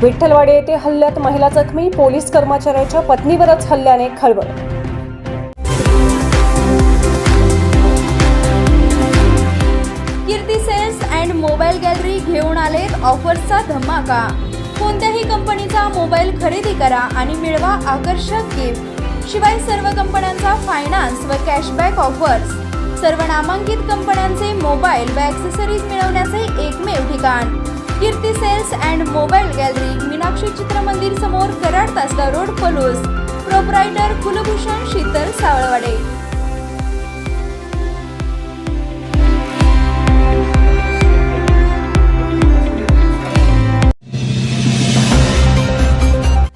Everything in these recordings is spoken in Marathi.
विठ्ठलवाडी येथे हल्ल्यात महिला जखमी पोलीस कर्मचाऱ्याच्या पत्नीवरच हल्ल्याने खळबळ. Kirti sales and mobile gallery घेऊन आलेत ऑफर्सचा धमाका. कोणत्याही कंपनीचा मोबाईल खरेदी करा आणि मिळवा आकर्षक गिफ्ट शिवाय सर्व कंपन्यांचा फायनान्स व कॅशबॅक ऑफर्स सर्व नामांकित कंपन्यांचे मोबाईल व ॲक्सेसरीज मिळवण्याचे एकमेव ठिकाण. Kirti sales and mobile gallery Meenakshi Chitramandir समोर कराड तासला रोड पलूस. प्रोप्रायटर कुलभूषण शीतल सावळवाडे.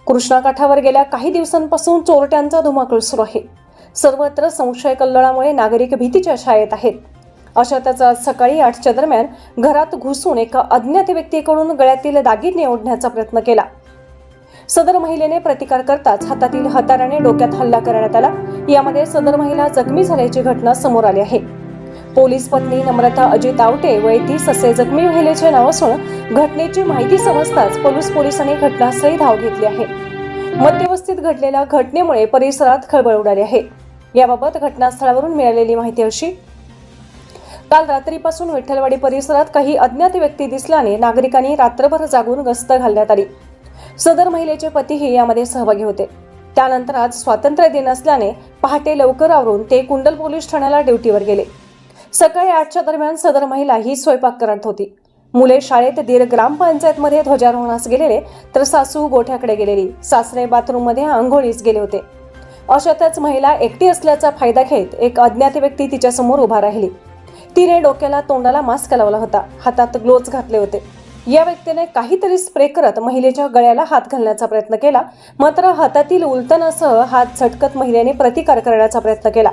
कृष्णाकाठावर गेल्या काही दिवसांपासून चोरट्यांचा धुमाकूळ सुरू आहे. सर्वत्र संशय कल्लोळामुळे नागरिक भीतीच्या छायेत आहेत. अशातच आज सकाळी आठच्या दरम्यान घरात घुसून एका अज्ञात व्यक्तीकडून गळ्यातील दागिने ओढण्याचा प्रयत्न केला. सदर महिलेने प्रतिकार करताच हातातील हताराने डोक्यात हल्ला करण्यात आला. यामध्ये सदर महिला जखमी झाल्याची घटना समोर आली आहे. पोलीस पत्नी नम्रता अजित आवटे वय तीस असे जखमी महिलेचे नाव असून घटनेची माहिती समजताच पोलीस पोलिसांनी घटनास्थळी धाव घेतली आहे. मध्यवस्थित घडलेल्या घटनेमुळे परिसरात खळबळ उडाली आहे. याबाबत घटनास्थळावरून मिळालेली माहिती अशी काल रात्रीपासून विठ्ठलवाडी परिसरात काही अज्ञात व्यक्ती दिसल्याने नागरिकांनी रात्रभर जागून गस्त घालण्यात आली. सदर महिलेचे पतीही यामध्ये सहभागी होते. त्यानंतर आज स्वातंत्र्य दिन असल्याने पहाटे लवकर आवरून ते कुंडल पोलीस ठाण्याला ड्युटीवर गेले. सकाळी आठच्या दरम्यान सदर महिला ही स्वयंपाक करत होती. मुले शाळेत दीर ग्रामपंचायतमध्ये ध्वजारोहणास गेलेले तर सासू गोठ्याकडे गेलेली सासरे बाथरूममध्ये आंघोळीस गेले होते. अशातच महिला एकटी असल्याचा फायदा घेत एक अज्ञात व्यक्ती तिच्यासमोर उभा राहिली. तिने डोक्याला तोंडाला मास्क लावला होता. हातात ग्लोव्ज घातले होते. या व्यक्तीने काहीतरी स्प्रे करत महिलेच्या गळ्याला हात घालण्याचा प्रयत्न केला. मात्र हातातील उलटणासह हात झटकत महिलेने प्रतिकार करण्याचा प्रयत्न केला.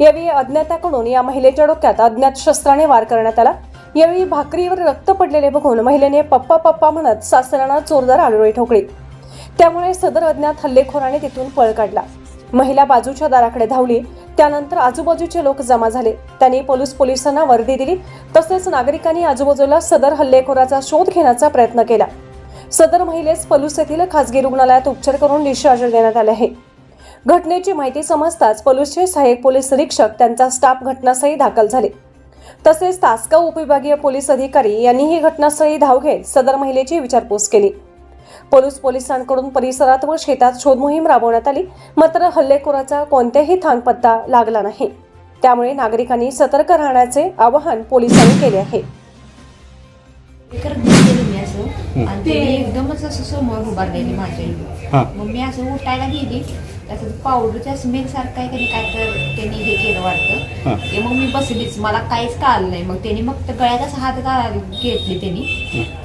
यावेळी अज्ञाताकडून या महिलेच्या डोक्यात अज्ञात शस्त्राने वार करण्यात आला. यावेळी भाकरीवर रक्त पडलेले बघून महिलेने पप्पा पप्पा म्हणत सासऱ्यांना जोरदार आडोळी ठोकली. त्यामुळे सदर अज्ञात हल्लेखोराने तिथून पळ काढला. महिला बाजूच्या दाराकडे धावली. त्यानंतर आजूबाजूचे लोक जमा झाले. त्यांनी पोलीस पोलिसांना वर्दी दिली. तसेच नागरिकांनी आजूबाजूला सदर हल्लेखोराचा शोध घेण्याचा प्रयत्न केला. सदर महिलेस पलूस येथील खासगी रुग्णालयात उपचार करून डिस्चार्ज देण्यात आले आहे. घटनेची माहिती समजताच पलूसचे सहाय्यक पोलीस निरीक्षक त्यांचा स्टाफ घटनास्थळी दाखल झाले. तसेच तासगाव उपविभागीय पोलीस अधिकारी यांनी ही घटनास्थळी धाव घेत सदर महिलेची विचारपूस केली. पोलीस पोलिसांकडून परिसरात व शेतात शोधमोहीम राबवण्यात आली. मात्र हल्लेखोराचा कोणत्याही थांगपत्ता लागला नाही. त्यामुळे नागरिकांनी सतर्क राहण्याचे आवाहन पोलिसांनी केले आहे. आणि ते एकदमच असं समोर उभारलेली माझ्या हां. मग मी असं उठायला गेली. त्याचं पावडरच्या स्मेल सारखं आहे की नाही काय तर त्यांनी हे केलं वाटतं. ते मग मी बसलीच. मला काहीच कळालं नाही. मग त्यांनी मग गळ्यात असं हात घाल घेतले त्यांनी.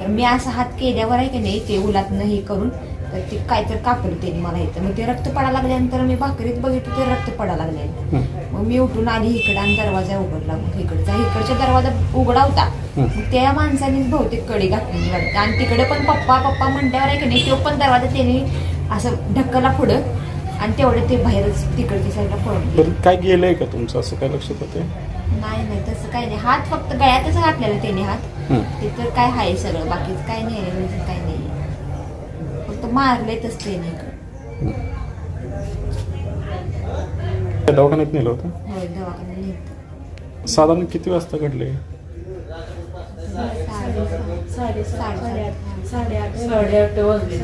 तर मी असं हात केल्यावर आहे की नाही ते उलातनं हे करून तर ते काय तर कापलं त्यांनी मला इथं. मग ते रक्त पडायला लागल्यानंतर मी भाकरीत बघितलं ते रक्त पडायला लागले मग मी उठून आली इकडं आणि दरवाजा उघडला. मग इकडचा इकडचा दरवाजा उघडा होता. मग त्या माणसानेच बहुतेक कडी घातलेली वाटतं आणि तिकडे पण पप्पा पप्पा म्हणल्यावर आहे की नाही तो पण दरवाजा त्याने असं ढक्कला पुढं. आणि तेवढं ते बाहेरच तिकडच्या साईडला पळून. बरं काय गेलंय का तुमचं? असं काय लक्षात होते नाही नाही तसं काही नाही. हात फक्त गळ्यातच घातलेला त्याने हात. ते तर काय आहे सगळं. बाकीच काय नाही काय नाही. फक्त मारलेतच त्याने इकडं दवाखान्यात नेलं होतं होय दवाखान्यात नेलं. साधारण किती वाजता घडले साडे- साडे- साडेसात. साडेआठ वाजले